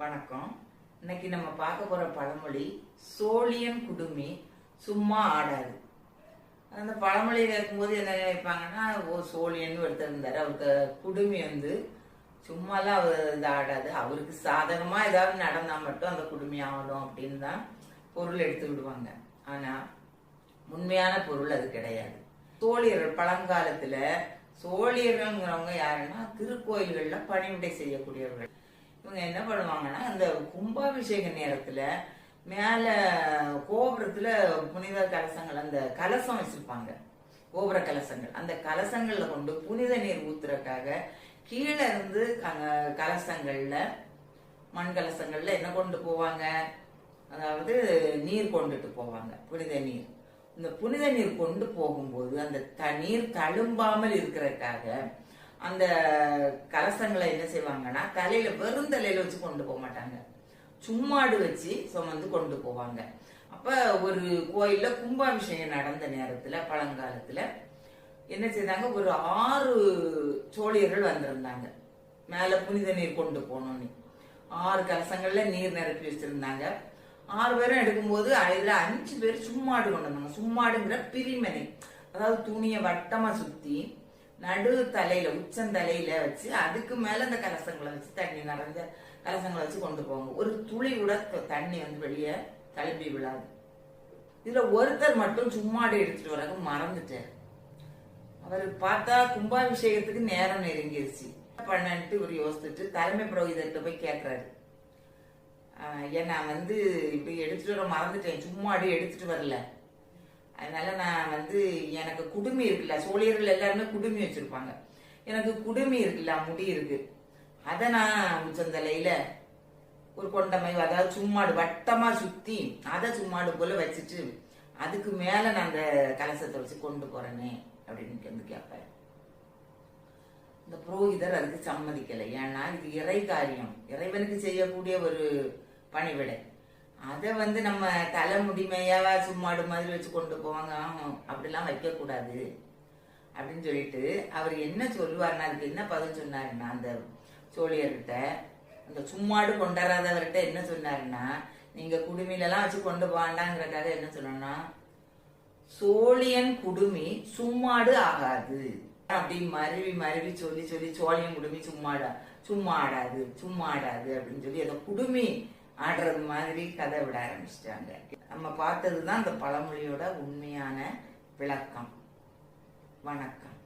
வணக்கம். இன்னைக்கு நம்ம பார்க்க போகிற பழமொழி சோழியன் குடுமி சும்மா ஆடாது. அந்த பழமொழியில் இருக்கும்போது என்ன நினைப்பாங்கன்னா ஓ சோழியன் ஒருத்தர் இருந்தார். அவருக்கு குடுமி வந்து சும்மாலாம் அவர் இது ஆடாது. அவருக்கு சாதகமாக ஏதாவது நடந்தால் மட்டும் அந்த குடுமி ஆகணும் அப்படின்னு தான் பொருள் எடுத்து விடுவாங்க. ஆனால் உண்மையான பொருள் அது கிடையாது. சோழியர்கள் பழங்காலத்தில் சோழியர்கள்ங்கிறவங்க யாருன்னா திருக்கோயில்களில் பணிவிடை செய்யக்கூடியவர்கள். இவங்க என்ன பண்ணுவாங்கன்னா அந்த கும்பாபிஷேக நேரத்துல மேல கோபுரத்துல புனித கலசங்கள் அந்த கலசம் வச்சிருப்பாங்க. கோபுர கலசங்கள். அந்த கலசங்கள்ல கொண்டு புனித நீர் ஊத்துறக்காக கீழே இருந்து அங்க கலசங்கள்ல மண் கலசங்கள்ல என்ன கொண்டு போவாங்க? அதாவது நீர் கொண்டுட்டு போவாங்க புனித நீர். இந்த புனித நீர் கொண்டு போகும்போது அந்த த- நீர் தழும்பாமல் இருக்கிறதுக்காக அந்த கலசங்களை என்ன செய்வாங்கன்னா தலையில வெறும் தலையில வச்சு கொண்டு போக மாட்டாங்க. சும்மாடு வச்சு சுமந்து கொண்டு போவாங்க. அப்ப ஒரு கோயில்ல கும்பாபிஷேகம் நடந்த நேரத்துல பழங்காலத்துல என்ன செய்தாங்க ஒரு ஆறு சோழியர்கள் வந்திருந்தாங்க. மேல புனித நீர் கொண்டு போகணும்னு. ஆறு கலசங்கள்ல நீர் நிரப்பி வச்சிருந்தாங்க. ஆறு பேரும் எடுக்கும்போது அதுல அஞ்சு பேர் சும்மாடு கொண்டு வந்தாங்க. சும்மாடுங்கிற பிரிமனை அதாவது துணியை வட்டமா சுத்தி நடு தலையில உச்சந்தலையில வச்சு அதுக்கு மேல அந்த கலசங்களை வச்சு தண்ணி நிறைஞ்ச கலசங்களை வச்சு கொண்டு போவாங்க. ஒரு துளி கூட தண்ணி வந்து வெளியே கிளம்பி விழாது. இதுல ஒருத்தர் மட்டும் சும்மாடு எடுத்துட்டு வராங்க மறந்துட்டார் அவர் பார்த்தா கும்பாபிஷேகத்துக்கு நேரம் நெருங்கிருச்சு. என்ன பண்ணன்ட்டு இவர் யோசிச்சுட்டு தலைமை புரோகிதர்கிட்ட போய் கேட்கிறாரு ஏன் நான் வந்து இப்படி எடுத்துட்டு வர மறந்துட்டேன். சும்மாடி எடுத்துட்டு வரல. அதனால நான் வந்து எனக்கு குடுமி இருக்குல்ல சோழியர்கள் எல்லாருமே குடுமி வச்சிருப்பாங்க. எனக்கு குடுமி இருக்குல்ல முடி இருக்கு. அதை நான் உச்சந்தலையில ஒரு கொண்டமை அதாவது சும்மாடு வட்டமா சுத்தி அதை சும்மாடு போல வச்சுட்டு அதுக்கு மேல நான் அந்த கலசத்தை வச்சு கொண்டு போறேனே அப்படின்னு வந்து கேட்பேன். இந்த புரோகிதர் அதுக்கு சம்மதிக்கலை. ஏன்னா இது இறை காரியம் இறைவனுக்கு செய்யக்கூடிய ஒரு பணிவிடை. அதை வந்து நம்ம தலை தலைமுடிமையா சும்மாடு மாதிரி வச்சு கொண்டு போவாங்க. அப்படிலாம் வைக்கக்கூடாது. அப்படின்னு சொல்லிட்டு அவர் என்ன சொல்லுவாருன்னா அதுக்கு என்ன பதில் சொன்னாருன்னா அந்த சோழியர்கிட்ட அந்த சும்மாடு கொண்டாடாதவர்கிட்ட என்ன சொன்னாருன்னா நீங்க குடுமிலெல்லாம் வச்சு கொண்டு போவாண்டாங்கிறதுக்காக என்ன சொன்னோம்னா சோழியன் குடுமி சும்மாடு ஆகாது. அப்படி மருவி மருவி சொல்லி சொல்லி சோழியன் குடுமி சும்மாடா சும்மா ஆடாது சும்மா ஆடாது அப்படின்னு சொல்லி அதை குடுமி ஆடுறது மாதிரி கதை விட ஆரம்பிச்சிட்டாங்க. நம்ம பார்த்ததுதான் அந்த பழமொழியோட உண்மையான விளக்கம். வணக்கம்.